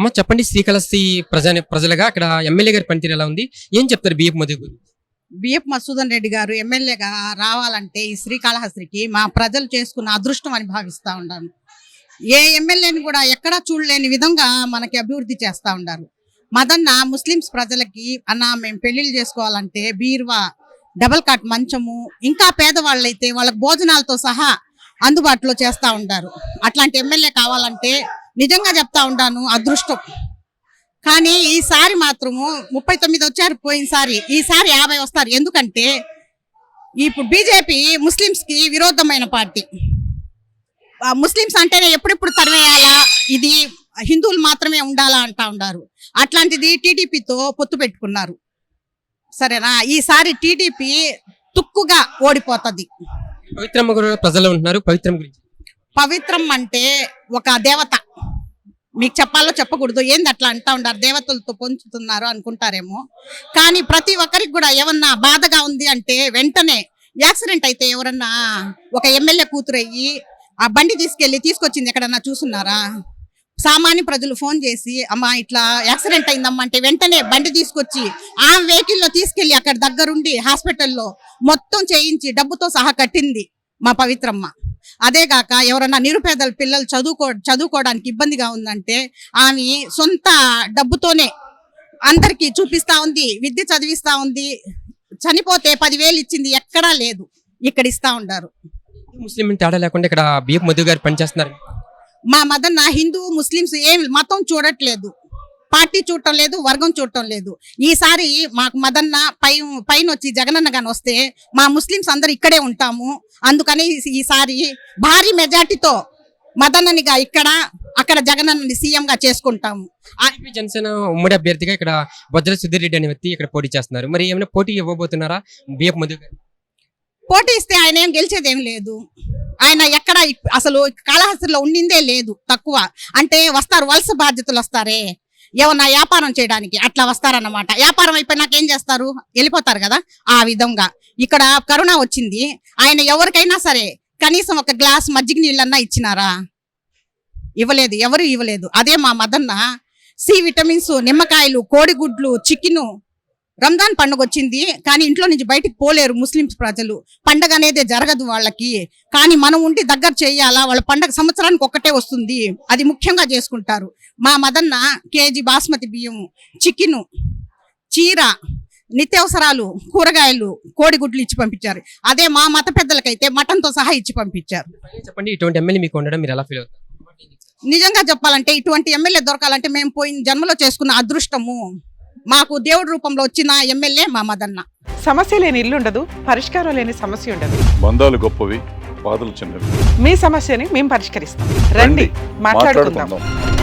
అమ్మ చెప్పండి శ్రీకాళహస్తి ప్రజా ప్రజలుగా అక్కడ ఎమ్మెల్యే గారి పనితీరు ఎలా ఉంది? ఏం చెప్తారు బిఎఫ్ మోదీ గురించి బిఎఫ్ మసూదన్ రెడ్డి గారు ఎమ్మెల్యేగా రావాలంటే ఈ శ్రీకాళహస్తికి మా ప్రజలు చేసుకున్న అదృష్టం అని భావిస్తా ఉన్నాను ఏ ఎమ్మెల్యేని కూడా ఎక్కడా చూడలేని విధంగా మనకి అభివృద్ధి చేస్తా ఉన్నారు మదన్న ముస్లిమ్స్ ప్రజలకి అన్న మేము పెళ్ళిళ్ళు చేసుకోవాలంటే బీరువా డబల్ కాట్ మంచము ఇంకా పేదవాళ్ళైతే వాళ్ళకి భోజనాలతో సహా అందుబాటులో చేస్తా ఉంటారు అట్లాంటి ఎమ్మెల్యే కావాలంటే నిజంగా చెప్తా ఉంటాను అదృష్టం. కానీ ఈసారి మాత్రము ముప్పై తొమ్మిది వచ్చారు పోయినసారి ఈసారి యాభై వస్తారు. ఎందుకంటే ఇప్పుడు బీజేపీ ముస్లిమ్స్కి విరోధమైన పార్టీ. ముస్లిమ్స్ అంటేనే ఎప్పుడెప్పుడు తరివేయాలా ఇది హిందువులు మాత్రమే ఉండాలా అంటా ఉన్నారు అట్లాంటిది టీడీపీతో పొత్తు పెట్టుకున్నారు. సరేనా? ఈసారి టీడీపీ తుక్కుగా ఓడిపోతుంది. పవిత్రమ్మ ప్రజలు ఉంటున్నారు. పవిత్రమ్మ గురించి. పవిత్రం అంటే ఒక దేవత. మీకు చెప్పాలో చెప్పకూడదు. ఏంది అట్లా అంటా ఉండారు? దేవతలతో పొంచుతున్నారు అనుకుంటారేమో. కానీ ప్రతి ఒక్కరికి కూడా ఏమన్నా బాధగా ఉంది అంటే వెంటనే యాక్సిడెంట్ అయితే ఎవరన్నా ఒక ఎమ్మెల్యే కూతురయ్యి ఆ బండి తీసుకెళ్ళి తీసుకొచ్చింది ఎక్కడన్నా చూసున్నారా సామాన్య ప్రజలు ఫోన్ చేసి అమ్మా ఇట్లా యాక్సిడెంట్ అయిందమ్మా అంటే వెంటనే బండి తీసుకొచ్చి ఆ వెహికల్లో తీసుకెళ్ళి అక్కడ దగ్గరుండి హాస్పిటల్లో మొత్తం చేయించి డబ్బుతో సహా కట్టింది మా పవిత్రమ్మ. అదే కాక ఎవరన్నా నిరుపేదల పిల్లలు చదువుకో చదువుకోవడానికి ఇబ్బందిగా ఉందంటే ఆమె సొంత డబ్బుతోనే అందరికి చూపిస్తా ఉంది విద్య చదివిస్తా ఉంది చనిపోతే పదివేలు ఇచ్చింది ఎక్కడా లేదు ఇక్కడ ఇస్తా ఉంటారు ముస్లిం తేడా లేకుండా ఇక్కడ బియ్యపు మధు గారు పనిచేస్తున్నారు. మా మదన్న హిందూ ముస్లిమ్స్ ఏం మతం చూడట్లేదు. పార్టీ చూడటం లేదు వర్గం చూడటం లేదు. ఈసారి మాకు మదన్న పై పైన వచ్చి జగనన్న గాని వస్తే మా ముస్లిమ్స్ అందరు ఇక్కడే ఉంటాము. అందుకని ఈసారి భారీ మెజార్టీతో మదన్ననిగా ఇక్కడ అక్కడ జగనన్నని సీఎం గా చేసుకుంటాము జనసేన ఉమ్మడి అభ్యర్థిగా ఇక్కడ బొజ్జల సుధీర్ రెడ్డి అనే వ్యక్తి ఇక్కడ పోటీ చేస్తున్నారు. మరి ఏమైనా పోటీ ఇవ్వబోతున్నారా? బియ్యపు మధు పోటీ ఇస్తే ఆయన ఏం గెలిచేదేం లేదు. ఆయన ఎక్కడ అసలు కాళహస్తిలో ఉండిందే లేదు తక్కువ. అంటే వస్తారు వలస బాధ్యతలు వస్తారే. ఏమన్నా వ్యాపారం చేయడానికి అట్లా వస్తారన్నమాట. వ్యాపారం అయిపోయినాక ఏం చేస్తారు? వెళ్ళిపోతారు కదా? ఆ విధంగా. ఇక్కడ కరోనా వచ్చింది. ఆయన ఎవరికైనా సరే కనీసం ఒక గ్లాస్ మజ్జిగ నీళ్ళన్నా ఇచ్చినారా? ఇవ్వలేదు. ఎవరు ఇవ్వలేదు. అదే మా మదన్న సి విటమిన్స్ నిమ్మకాయలు కోడిగుడ్లు చికెను రంజాన్ పండుగ వచ్చింది కానీ ఇంట్లో నుంచి బయటికి పోలేరు ముస్లిమ్స్ ప్రజలు. పండగ అనేది జరగదు వాళ్ళకి. కానీ మనం ఉండి దగ్గర చేయాలా? వాళ్ళ పండగ సంవత్సరానికి ఒక్కటే వస్తుంది. అది ముఖ్యంగా చేసుకుంటారు. మా మదన్న కేజీ బాస్మతి బియ్యం చికెను చీర నిత్యావసరాలు కూరగాయలు కోడిగుడ్లు ఇచ్చి పంపించారు. అదే మా మత పెద్దలకైతే మటన్తో సహా ఇచ్చి పంపించారు. చెప్పండి ఇటువంటి ఎమ్మెల్యే మీకు ఉండడం మీరు ఎలా ఫీల్ అవుతారు? నిజంగా చెప్పాలంటే ఇటువంటి ఎమ్మెల్యే దొరకాలంటే మేము పోయిన జన్మలో చేసుకున్న అదృష్టము. మాకు దేవుడి రూపంలో వచ్చిన ఎమ్మెల్యే మా మదన్న. సమస్య లేని ఇల్లు ఉండదు పరిష్కారం లేని సమస్య ఉండదు. బంధాలు గొప్పవి బాధలు చిన్నవి. మీ సమస్యని మేము పరిష్కరిస్తాం. రండి మాట్లాడుకుందాం. మాట్లాడుకుందాం.